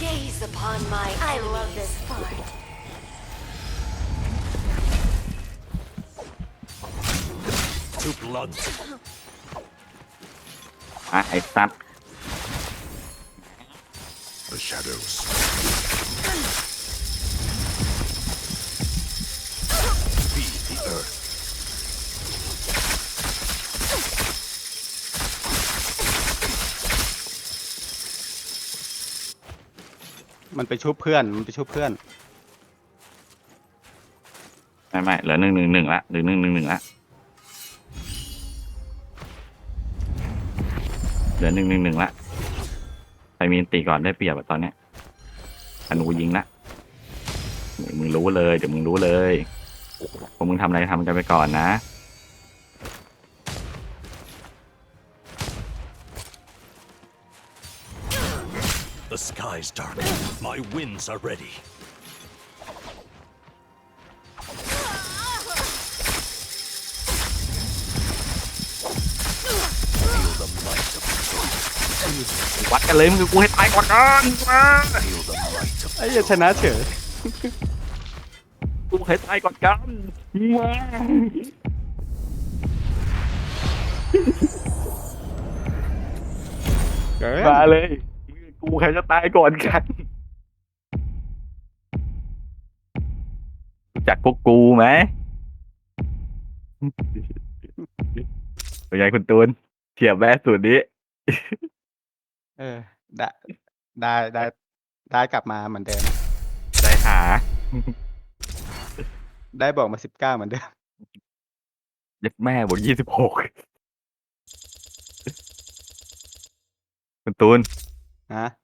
Gaze upon my I love this part. To blood. อ่ะไอ้สัตว์ The shadows. มันไปชุบเพื่อน มันไปชุบเพื่อน ไม่ไม่เหลือหนึ่งหนึ่งหนึ่งละหรือหนึ่งหนึ่งหนึ่งละเหลือหนึ่งหนึ่งหนึ่งละใครมีนตีก่อนได้เปรียบอะตอนเนี้ยธนูยิงละเดี๋ยวมึงรู้เลย เดี๋ยวมึงรู้เลยพวกมึงทำอะไรทำกันไปก่อนนะ The skies darken. My winds are ready. Feel the might of วัดกันเลยมึงคือกูให้ตายก่อนกันมา feel the might of ไอ้เหี้ยชนะเฉยกูให้ตายก่อนกันมาเกินมาเลยมึง กับกูใครจะตายก่อนกันรู้จักพวกกูไหมเป็นไงคุณตูนเทียบแม่สูตรนี้ เออ ได้ได้ได้ได้กลับมาเหมือนเดิม ได้หา ได้บอกมาสิบเก้าเหมือนเดิมเย็ดแม่บวกยี่สิบหกคุณตูน ฮะ